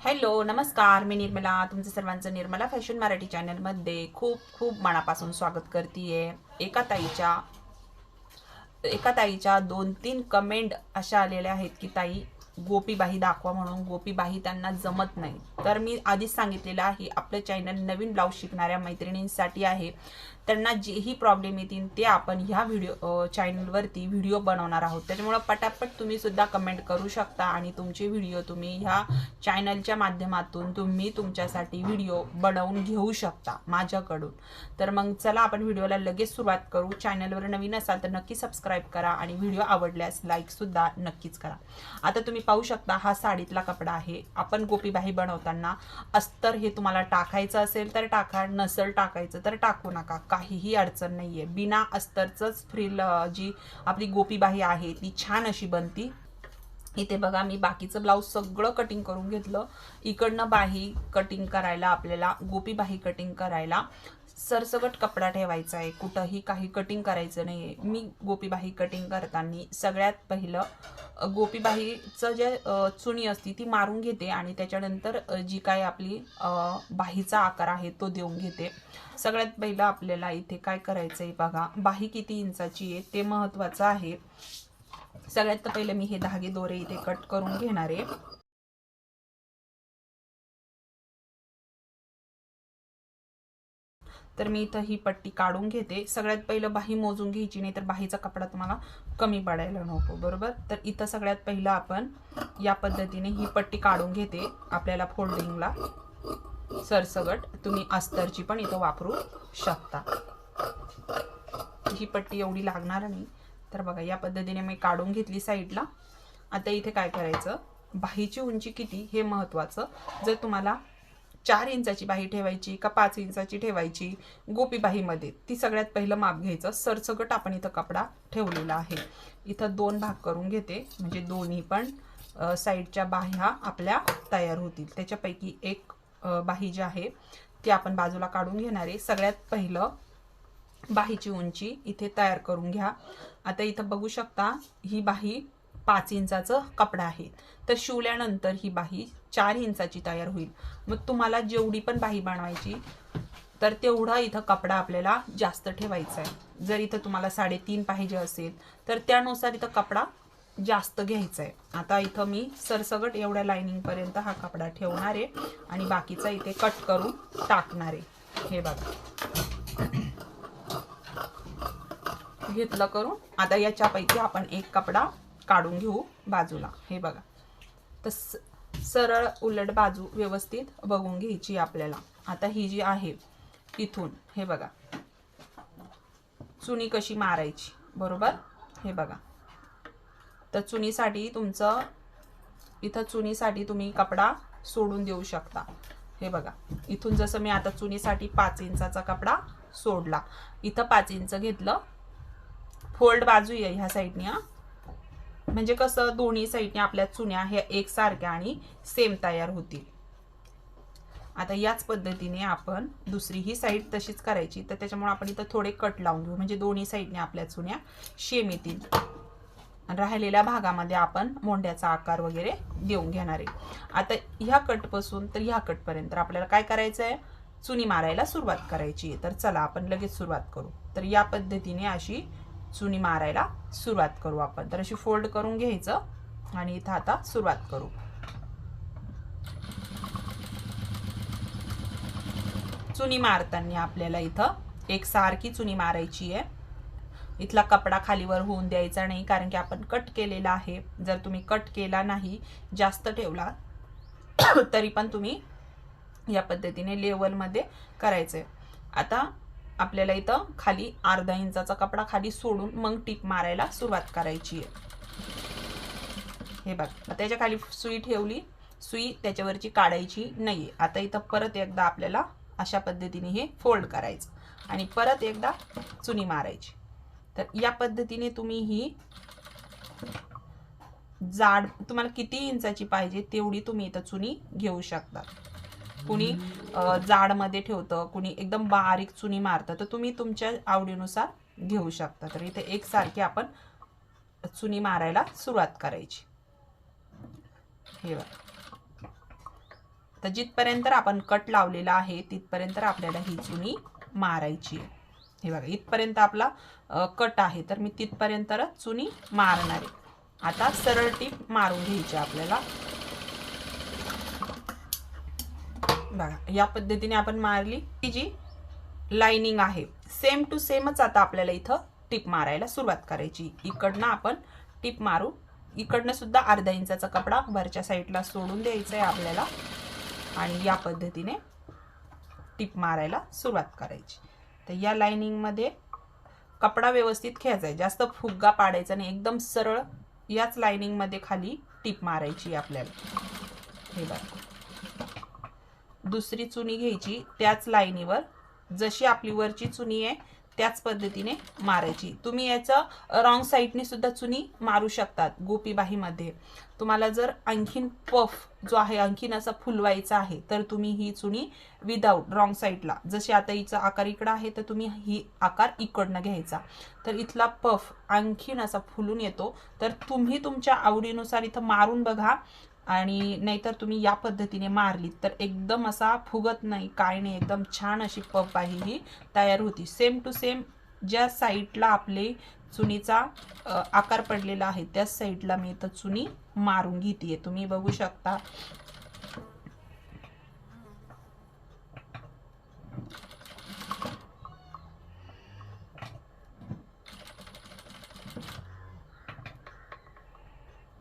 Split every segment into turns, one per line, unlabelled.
Hello नमस्कार. मी निर्मला. तुमचं सर्वांचं निर्मला फॅशन मराठी चॅनलमध्ये खूप खूप मनापासून स्वागत करते एका ताईच्या एका ताईच्या दोन तीन कमेंट अशा आलेल्या आहेत की ताई गोपीबाही दाखवा म्हणून. गोपीबाही त्यांना जमत नाही. तर मी आधीच सांगितलेलं आहे आपलं चॅनल नवीन ब्लाऊज शिकणाऱ्या मैत्रिणींसाठी आहे. त्यांना जेही प्रॉब्लेम येतील ते आपण ह्या व्हिडिओ चॅनलवरती व्हिडिओ बनवणार आहोत. त्याच्यामुळं पटापट तुम्ही सुद्धा कमेंट करू शकता आणि तुमचे व्हिडिओ तुम्ही ह्या चॅनलच्या माध्यमातून तुम्ही तुमच्यासाठी व्हिडिओ बनवून घेऊ शकता माझ्याकडून. तर मग चला आपण व्हिडिओला लगेच सुरुवात करू. चॅनलवर नवीन असाल तर नक्की सबस्क्राईब करा आणि व्हिडिओ आवडल्यास लाईकसुद्धा नक्कीच करा. आता तुम्ही पाहू शकता हा साडीतला कपडा आहे. आपण गोपीबाही बनवताना अस्तर हे तुम्हाला टाकायचं असेल तर टाका नसल टाकायचं तर टाकू नका. काहीही अडचण नाही आहे बिना अस्तरचंच फ्रिल जी आपली गोपीबाही आहे ती छान अशी बनती. इथे बघा मी बाकीचं ब्लाऊज सगळं कटिंग करून घेतलं. इकडनं बाही कटिंग करायला आपल्याला गोपी बाही कटिंग करायला. सरसगट कपडा ठेवायचा आहे. कुठंही काही कटिंग करायचं नाही आहे मी गोपीबाही कटिंग करताना सगळ्यात पहिलं गोपीबाईचं गोपीबाहीचं जे चुनी चुणी असती ती मारून घेते आणि त्याच्यानंतर जी काय आपली बाहीचा आकार आहे तो देऊन घेते. सगळ्यात पहिलं आपल्याला इथे काय करायचं आहे बघा. बाही किती इंचाची आहे ते महत्त्वाचं आहे. सगळ्यात पहिलं मी हे धागे दोरे इथे कट करून घेणार आहे. तर मी इथं ही पट्टी काढून घेते. सगळ्यात पहिलं बाही मोजून घ्यायची नाही तर बाहीचा कपडा तुम्हाला कमी पडायला नको बरोबर? तर इथं सगळ्यात पहिलं आपण या पद्धतीने ही पट्टी काढून घेते आपल्याला फोल्डिंगला. सरसगट तुम्ही अस्तरची पण इथं वापरू शकता. ही पट्टी एवढी लागणार नाही. तर बघा या पद्धतीने मी काढून घेतली साईडला. आता इथे काय करायचं? बाहीची उंची किती हे महत्त्वाचं जर तुम्हाला चार इंचाची बाही ठेवायची का पाच इंचाची ठेवायची गोपी बाहीमध्ये. ती सगळ्यात पहिलं माप घ्यायचं. सरसगट आपण इथं कपडा ठेवलेला आहे. इथं दोन भाग करून घेते. म्हणजे दोन्ही पण साईडच्या बाह्या आपल्या तयार होतील. त्याच्यापैकी एक बाही जी आहे ती आपण बाजूला काढून घेणार. आहे सगळ्यात पहिलं बाहीची उंची इथे तयार करून घ्या. आता इथं बघू शकता ही बाही पाच इंचाचं कपडा आहे. तर शिवल्यानंतर ही बाही चार इंचाची तयार होईल. मग तुम्हाला जेवढी पण बाही बनवायची तर तेवढा इथं कपडा आपल्याला जास्त ठेवायचा आहे. जर इथं तुम्हाला साडेतीन पाहिजे असेल तर त्यानुसार इथं कपडा जास्त घ्यायचा आहे. आता इथं मी सरसगट एवढ्या लाईनिंगपर्यंत हा कपडा ठेवणार आहे आणि बाकीचा इथे कट करून टाकणार आहे. हे बघा. घेतलं करून आता याच्यापैकी आपण एक कपडा काढून घेऊ बाजूला. हे बघा. तर सरळ उलट बाजू व्यवस्थित बघून घ्यायची आपल्याला. आता ही जी आहे इथून हे बघा. चुनी कशी मारायची बरोबर? हे बघा. तर चुनीसाठी तुमचं इथं चुनीसाठी तुम्ही कपडा सोडून देऊ शकता. हे बघा. इथून जसं मी आता चुनीसाठी पाच इंचाचा कपडा सोडला. इथं पाच इंच घेतलं. फोल्ड बाजू आहे ह्या साईडने म्हणजे कसं दोन्ही साईडने आपल्या चुन्या ह्या एकसारख्या आणि सेम तयार होतील. आता याच पद्धतीने आपण दुसरी ही साईड तशीच करायची. तर त्याच्यामुळे आपण इथं थोडे कट लावून घेऊ. म्हणजे दोन्ही साईडने आपल्या चुन्या शेम येतील. राहिलेल्या भागामध्ये आपण मोंड्याचा आकार वगैरे देऊन घेणार आहे. आता ह्या कटपासून तर ह्या कटपर्यंत आपल्याला काय करायचं आहे चुनी मारायला सुरुवात करायची आहे. तर चला आपण लगेच सुरुवात करू. तर या पद्धतीने अशी चुनी मारायला सुरुवात करू आपण. तर अशी फोल्ड करून घ्यायचं आणि इथं आता सुरुवात करू. चुनी मारताना आपल्याला इथं एक सारखी चुनी मारायची आहे. इथला कपडा खालीवर होऊन द्यायचा नाही कारण की आपण कट केलेला आहे. जर तुम्ही कट केला नाही जास्त ठेवला तरी पण तुम्ही या पद्धतीने लेवलमध्ये करायचं आहे आता आपल्याला इथं खाली अर्धा इंचाचा कपडा खाली सोडून मग टीप मारायला सुरुवात करायची आहे. हे बघ त्याच्याखाली सुई ठेवली सुई त्याच्यावरची काढायची नाही आता इथं परत एकदा आपल्याला अशा पद्धतीने हे फोल्ड करायचं आणि परत एकदा चुनी मारायची. तर या पद्धतीने तुम्ही ही जाड तुम्हाला किती इंचाची पाहिजे तेवढी तुम्ही इथं चुनी घेऊ शकता. कुणी जाडमध्ये ठेवतं कुणी एकदम बारीक चुनी मारतं तर तुम्ही तुमच्या आवडीनुसार घेऊ शकता. तर इथे एकसारखी आपण चुनी मारायला सुरुवात करायची. हे बघा. तर जिथपर्यंत आपण कट लावलेला आहे तिथपर्यंत आपल्याला ही चुनी मारायची आहे. हे बघा इथपर्यंत आपला कट आहे तर मी तिथपर्यंत चुनी मारणार आहे. आता सरळ टीप मारून घ्यायची आपल्याला. बघा या पद्धतीने आपण मारली. ती जी लाइनिंग आहे सेम टू सेमच आता आपल्याला इथं टिप मारायला सुरुवात करायची. इकडनं आपण टिप मारू. इकडनं सुद्धा अर्धा इंचाचा कपडा वरच्या साईडला सोडून द्यायचा आहे आपल्याला. आणि या पद्धतीने टिप मारायला सुरुवात करायची. तर या लाइनिंगमध्ये कपडा व्यवस्थित घ्यायचा आहे जास्त फुग्गा पाडायचा नाही. एकदम सरळ याच लाइनिंगमध्ये खाली टिप मारायची आपल्याला. हे बघा. दुसरी चुनी घ्यायची त्याच लाईनीवर. जशी आपली वरची चुनी आहे त्याच पद्धतीने मारायची. तुम्ही याचं रॉंग साईडने सुद्धा चुनी मारू शकतात गोपीबाहीमध्ये तुम्हाला जर आणखीन पफ जो आहे आणखीन असा फुलवायचा आहे तर तुम्ही ही चुनी विदाऊट रॉंग साईडला जशी आता हिचा आकार इकडं आहे तर तुम्ही ही आकार इकडनं घ्यायचा. तर इथला पफ आणखीन असा फुलून येतो. तर तुम्ही तुमच्या आवडीनुसार इथं मारून बघा. आणि नाहीतर तुम्ही या पद्धतीने मारली तर एकदम असा फुगत नाही काय नाही एकदम छान अशी पफ आहे ही तयार होती. सेम टू सेम ज्या साईडला आपले चुनीचा आकार पडलेला आहे त्याच साईडला मी इथं चुनी मारून घेते तुम्ही बघू शकता.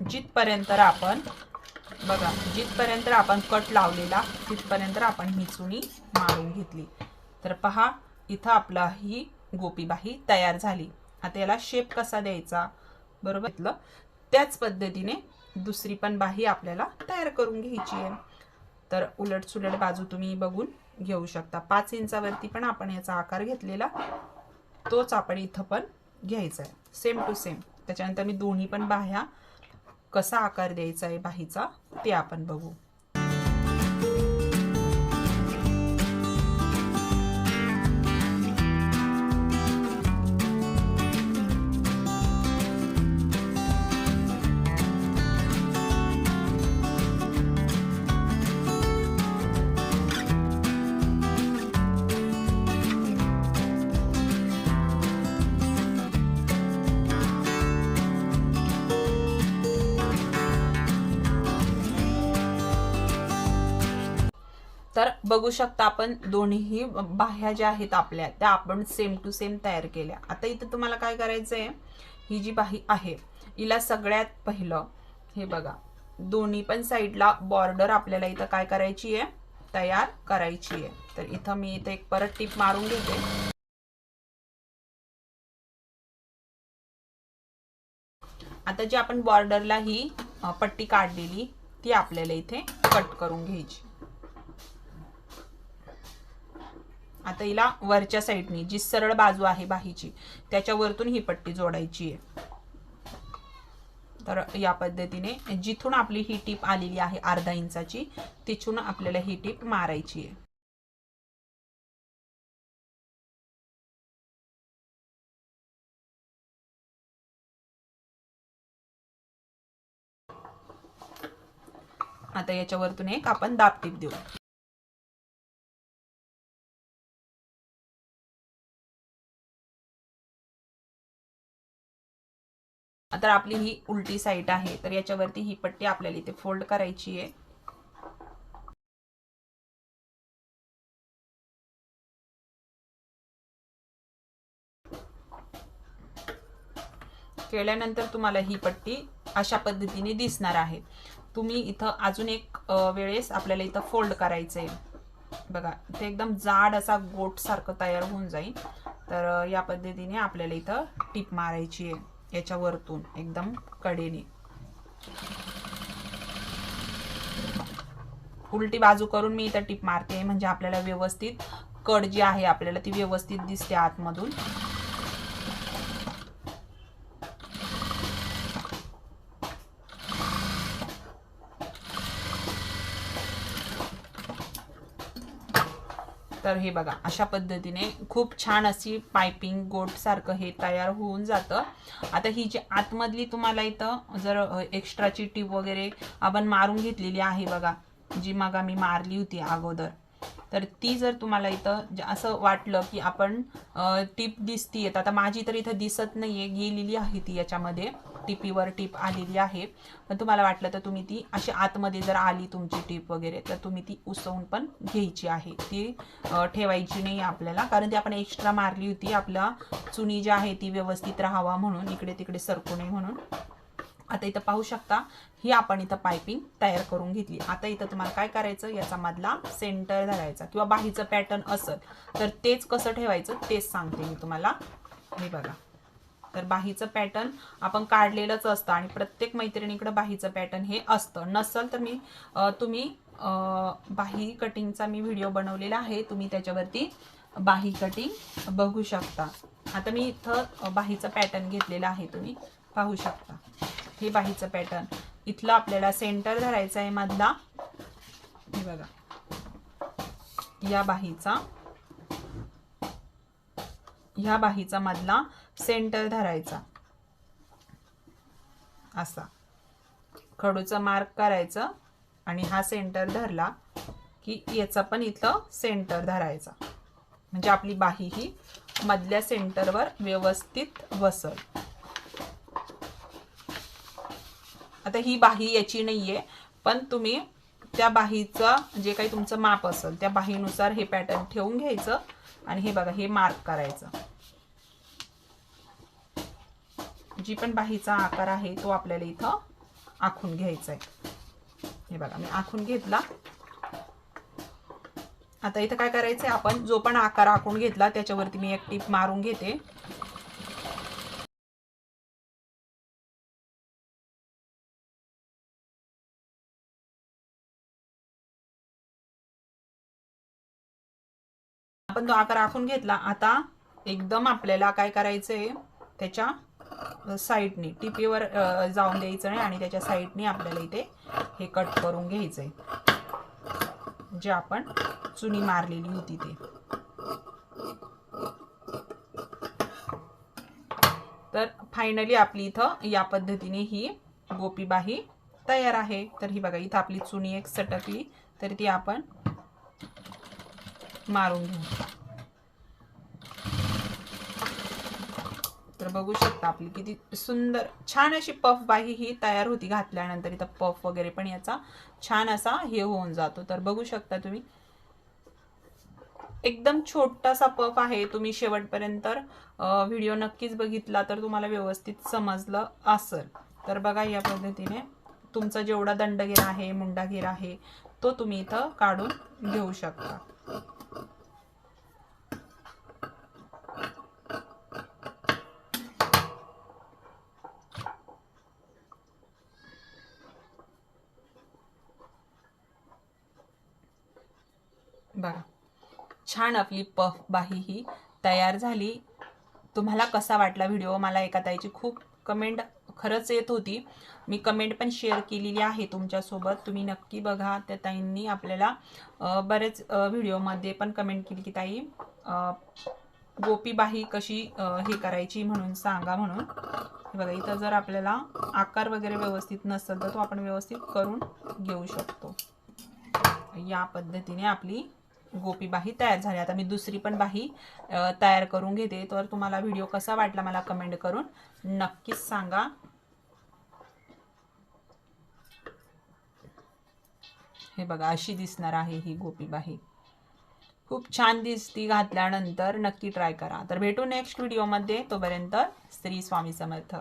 जिथपर्यंत आपण बघा जिथपर्यंत आपण कट लावलेला तिथपर्यंत आपण ही चुनी मारून घेतली. तर पहा इथं आपला ही गोपीबाही तयार झाली. आता याला शेप कसा द्यायचा? बरोबर? घेतलं त्याच पद्धतीने दुसरी पण बाही आपल्याला तयार करून घ्यायची आहे. तर उलट सुलट बाजू तुम्ही बघून घेऊ शकता. पाच इंचावरती पण आपण याचा आकार घेतलेला तोच आपण इथं पण घ्यायचा आहे. सेम टू सेम त्याच्यानंतर मी दोन्ही पण बाह्या कसा आकार द्यायचा आहे बाहीचा ते आपण बघू. तर बघू शकता आपण दोन्हीही बाह्या ज्या आहेत आपल्या त्या आपण सेम टू सेम तयार केल्या. आता इथं तुम्हाला काय करायचं आहे ही जी बाही आहे हिला सगळ्यात पहिलं हे बघा दोन्ही पण साईडला बॉर्डर आपल्याला इथं काय करायची आहे? तयार करायची आहे. तर इथं मी इथं एक परत टिप मारून घेते. आता जी आपण बॉर्डरला ही पट्टी काढलेली ती आपल्याला इथे कट करून घ्यायची. आता हिला वरच्या साईडनी जी सरळ बाजू आहे बाहीची त्याच्यावरतून ही पट्टी जोडायची आहे. तर या पद्धतीने जिथून आपली ही टीप आलेली आहे अर्धा इंचाची तिथून आपल्याला ही टीप मारायची आहे. आता याच्यावरतून एक आपण दाब टीप देऊ. तर आपली ही उलटी साईड आहे तर याच्यावरती ही पट्टी आपल्याला इथे फोल्ड करायची आहे. केल्यानंतर तुम्हाला ही पट्टी अशा पद्धतीने दिसणार आहे. तुम्ही इथं अजून एक वेळेस आपल्याला इथं फोल्ड करायचं आहे बघा ते एकदम जाड असा गोट सारखं तयार होऊन जाईल. तर या पद्धतीने आपल्याला इथं टीप मारायची आहे. याच्या वरतून एकदम कडेने. उलटी बाजू करून मी इथं टिप मारते म्हणजे आपल्याला व्यवस्थित कड जी आहे आपल्याला ती व्यवस्थित दिसते आतमधून. तर हे बघा अशा पद्धतीने खूप छान अशी पायपिंग गोट सारखं हे तयार होऊन जातं. आता ही जी आतमधली तुम्हाला इथं जर एक्स्ट्राची टीप वगैरे आपण मारून घेतलेली आहे बघा जी मग मी मारली होती अगोदर तर ती जर तुम्हाला इथं असं वाटलं की आपण टीप दिसतीये आता माझी तर इथं दिसत नाहीये गेलेली आहे ती याच्यामध्ये. टिपीवर टीप आलेली आहे. पण तुम्हाला वाटलं तर तुम्ही ती अशी आतमध्ये जर आली तुमची टीप वगैरे तर तुम्ही ती उसवून पण घ्यायची आहे. ती ठेवायची नाही आपल्याला कारण ती आपण एक्स्ट्रा मारली होती. आपला चुनी जी आहे ती व्यवस्थित राहावा म्हणून इकडे तिकडे सरकू नये म्हणून. आता इथं पाहू शकता ही आपण इथं पायपिंग तयार करून घेतली. आता इथं तुम्हाला काय करायचं याचा मधला सेंटर धरायचा किंवा बाहीचं पॅटर्न असत तर तेच कसं ठेवायचं तेच सांगते मी तुम्हाला. हे बघा. तर बाहीचं पॅटर्न आपण काढलेलंच असतं आणि प्रत्येक मैत्रिणीकडं बाहीचं पॅटर्न हे असतं. नसल तर मी तुम्ही बाही कटिंगचा मी व्हिडिओ बनवलेला आहे. तुम्ही त्याच्यावरती बाही कटिंग बघू शकता. आता मी इथं बाहीचं पॅटर्न घेतलेलं आहे. तुम्ही पाहू शकता. हे बाहीचं पॅटर्न इथलं आपल्याला सेंटर धरायचं आहे मधला. हे बघा. या बाहीचा ह्या बाहीचा मधला सेंटर धरायचा. असा. खडूचा मार्क करायचं आणि हा सेंटर धरला की याचा पण इथलं सेंटर धरायचा. म्हणजे आपली बाही ही मधल्या सेंटरवर व्यवस्थित बसल. आता ही बाही याची नाहीये पण तुम्ही त्या बाहीचं जे काही तुमचं माप असेल त्या बाहीनुसार हे पॅटर्न ठेवून घ्यायचं आणि हे बघा हे मार्क करायचं. जी पण बाहीचा आकार आहे तो आपल्याला इथं आखून घ्यायचा आहे हे बघा मी आखून घेतला. आता इथं काय करायचंय आपण? जो पण आकार आखून घेतला त्याच्यावरती मी एक टीप मारून घेते. आपण तो आकार आखून घेतला आता एकदम आपल्याला काय करायचंय? त्याच्या साईडनी टिपीवर जाऊन द्यायचं नाही आणि त्याच्या साईडनी आपल्याला इथे हे कट करून घ्यायचं आहे जे आपण चुनी मारलेली होती ते. तर फायनली आपली इथं या पद्धतीने ही गोपीबाही तयार आहे. तर ही बघा इथं आपली चुनी एक सटकली तर ती आपण मारून घेऊ. तर बघू शकता आपली किती सुंदर छान अशी पफ बाही ही तयार होती घातल्यानंतर. इथं पफ वगैरे पण याचा छान असा हे होऊन जातो. तर बघू शकता तुम्ही. एकदम छोटासा पफ आहे तुम्ही शेवटपर्यंत. व्हिडिओ नक्कीच बघितला तर तुम्हाला व्यवस्थित समजलं असेल. तर बघा या पद्धतीने तुमचा जेवढा दंडगेर आहे मुंडागिरा आहे तो तुम्ही इथं काढून घेऊ शकता. बघा. छान आपली पफ बाही ही तयार झाली. तुम्हाला कसा वाटला व्हिडिओ? मला एका ताईची खूप कमेंट खरंच येत होती. मी कमेंट पण शेअर केलेली आहे तुमच्यासोबत. तुम्ही नक्की बघा. त्या ताईंनी आपल्याला बरेच व्हिडिओमध्ये पण कमेंट केली की ताई गोपीबाही कशी हे करायची म्हणून सांगा म्हणून. बघा इथं जर आपल्याला आकार वगैरे व्यवस्थित नसेल तर तो आपण व्यवस्थित करून घेऊ शकतो. या पद्धतीने आपली गोपी बाही तयार झाली आता मी दुसरी पण बाही तयार करून घेते. तर तुम्हाला व्हिडिओ कसा वाटला मला कमेंट करून नक्कीच सांगा. हे बघा अशी दिसणार आहे ही गोपी बाही. खूप छान दिसती घातल्यानंतर नक्की ट्राय करा. तर भेटू नेक्स्ट व्हिडिओमध्ये तोपर्यंत श्री स्वामी समर्थ.